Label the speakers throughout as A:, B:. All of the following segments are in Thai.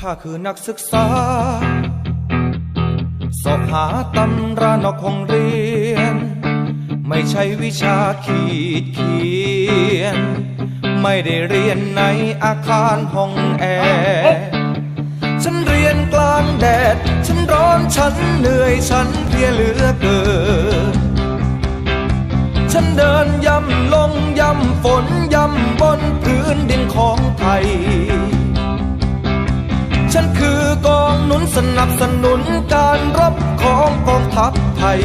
A: ข้าคือนักศึกษา สอบหาตำรานอกห้องเรียน ไม่ใช่วิชาขีดเขียน ไม่ได้เรียนในอาคารห้องแอร์ฉันเรียนกลางแดด ฉันร้อนฉันเหนื่อยฉันเพลียเหลือเกินฉันเดินย่ำลงย่ำฝนย่ำบนพื้นดินของไทย นุนสนับสนุนการรบของกองทัพไทย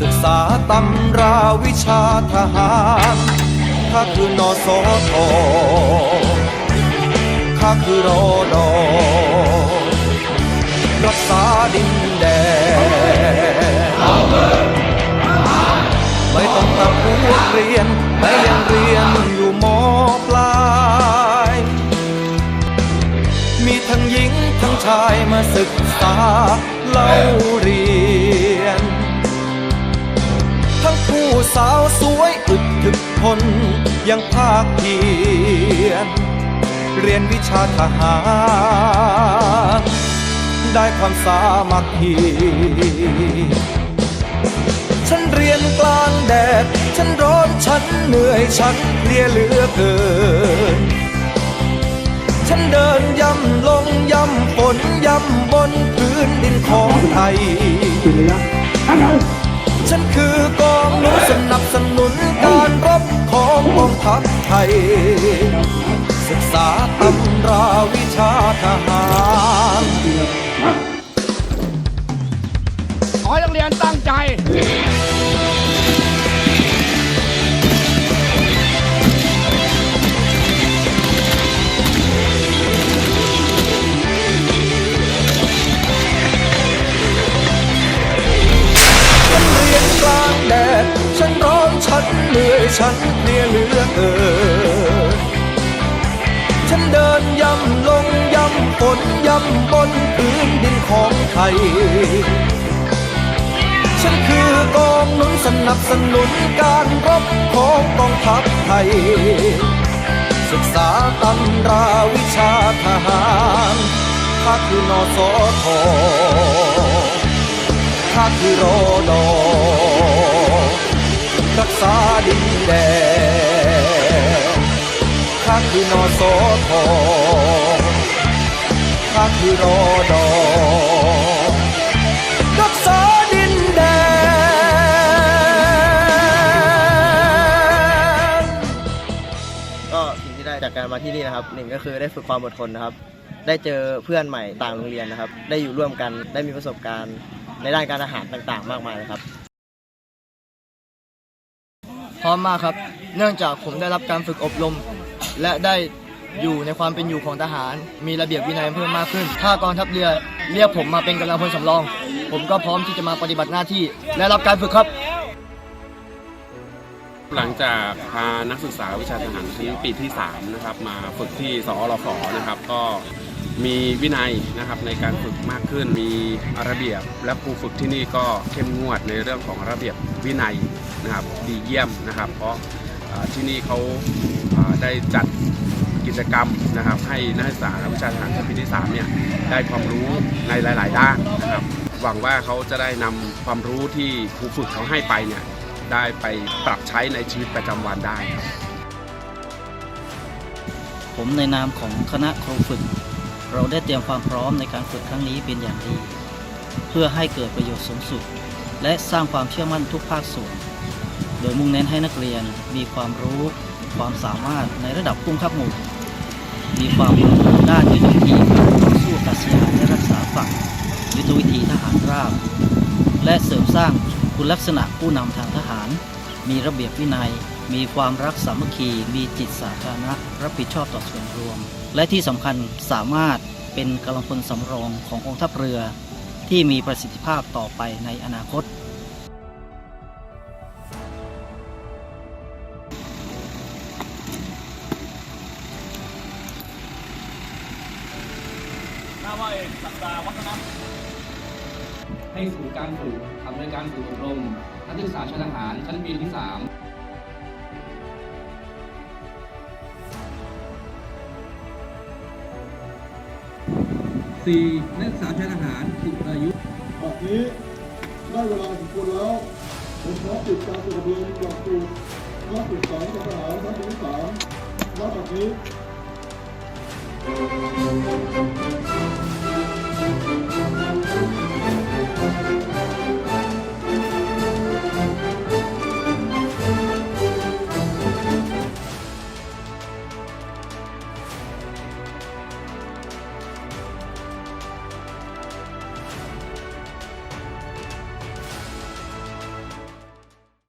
A: ศึกษาตำราวิชาทหารข้าคือนอสอทอข้าคือรอดอรักษาดินแดนไม่ต้องทำผู้เรียนแต่ยังเรียนอยู่ เล่าเรียน ทั้งผู้สาวสวยอึดถึกทนยังภาคเพียรเรียนวิชาทหาร ได้ความสามัคคีฉันเรียนกลางแดด ฉันร้อนฉันเหนื่อยฉันเพลียเหลือเกิน ฉันเดินย่ำลงย่ำฝนย่ำบน นดินของไทย ฉันคือกองหนุนสนับสนุนการรบของกองทัพไทย ศึกษาตำราวิชาทหาร
B: เพ
A: ลียเหลือเกินฉันเดินย่ำลงย่ำฝนย่ำบนพื้นดินของไทย ฉันคือกองหนุนสนับสนุนการรบของกองทัพไทย ศึกษาตำราวิชาทหารข้าคือนอสอทอข้าคือรอดอ ษาดินแดนข้าคือนอสอทอข้าคือรอดอรักษาดินแดน
C: ก็สิ่งที่ได้จากการมาที่นี่นะครับหนึ่งก็คือได้ฝึกความอดทนนะครับ ได้เจอเพื่อนใหม่ต่างโรงเรียนนะครับ ได้อยู่ร่วมกันได้มีประสบการณ์ในด้านการอาหารต่างๆ มากมายนะครับ ร้อมมากครับ เนื่องจากผมได้รับการฝึกอบรม และได้อยู่ในความเป็นอยู่ของทหาร มีระเบียบวินัยเพิ่มมากขึ้น ถ้ากองทัพเรือเรียกผมมาเป็นกำลังพลสำรอง ผมก็พร้อมที่จะมาปฏิบัติหน้าที่ และรับการฝึกครับ
D: หลังจากพานักศึกษาวิชาทหารชั้นปีที่ 3 นะครับ มาฝึกที่สอรฟนะครับ ก็ มีวินัยนะครับในการฝึกมากขึ้น มีระเบียบ และครูฝึกที่นี่ก็เข้มงวดในเรื่องของระเบียบวินัยนะครับดีเยี่ยมนะครับ เพราะที่นี่เขาได้จัดกิจกรรมนะครับ ให้นักศึกษาวิชาทหารชั้นปีที่3เนี่ยได้ความรู้ในหลาย ๆ ด้านนะครับ หวังว่าเขาจะได้นำความรู้ที่ครูฝึกเขาให้ไปเนี่ยได้ไปปรับใช้ในชีวิตประจำวันได้ครับ
E: ผมในนามของคณะครูฝึก เราได้เตรียมความพร้อมในการฝึกครั้งนี้เป็นอย่างดี เพื่อให้เกิดประโยชน์สูงสุด และสร้างความเชื่อมั่นทุกภาคส่วน โดยมุ่งเน้นให้นักเรียนมีความรู้ ความสามารถในระดับพุ่งขับหมู่ มีความรู้ด้านยุทธวิธีการต่อสู้กาศยานและรักษาฝั่ง ยุทธวิธีทหารราบ และเสริมสร้างคุณลักษณะผู้นำทางทหาร มีระเบียบวินัย มีความรักสามัคคี มีจิตสาธารณะรับผิดชอบต่อส่วนรวม และที่สำคัญสามารถเป็นกำลังพลสำรองของกองทัพเรือ ที่มีประสิทธิภาพต่อไปในอนาคต
F: ให้ศูนย์การฝึกทำโดยการฝึกอบรมนักศึกษาชั้นทหารชั้นปีที่ 3 4 นักศึกษาชายทหารสิบอายุ
G: บัดนี้ได้เวลาสมควรแล้วผมขอปิดการฝึกอบรมหลับสูตรนักศึกษาทหารชั้นปีที่สามณบัดนี้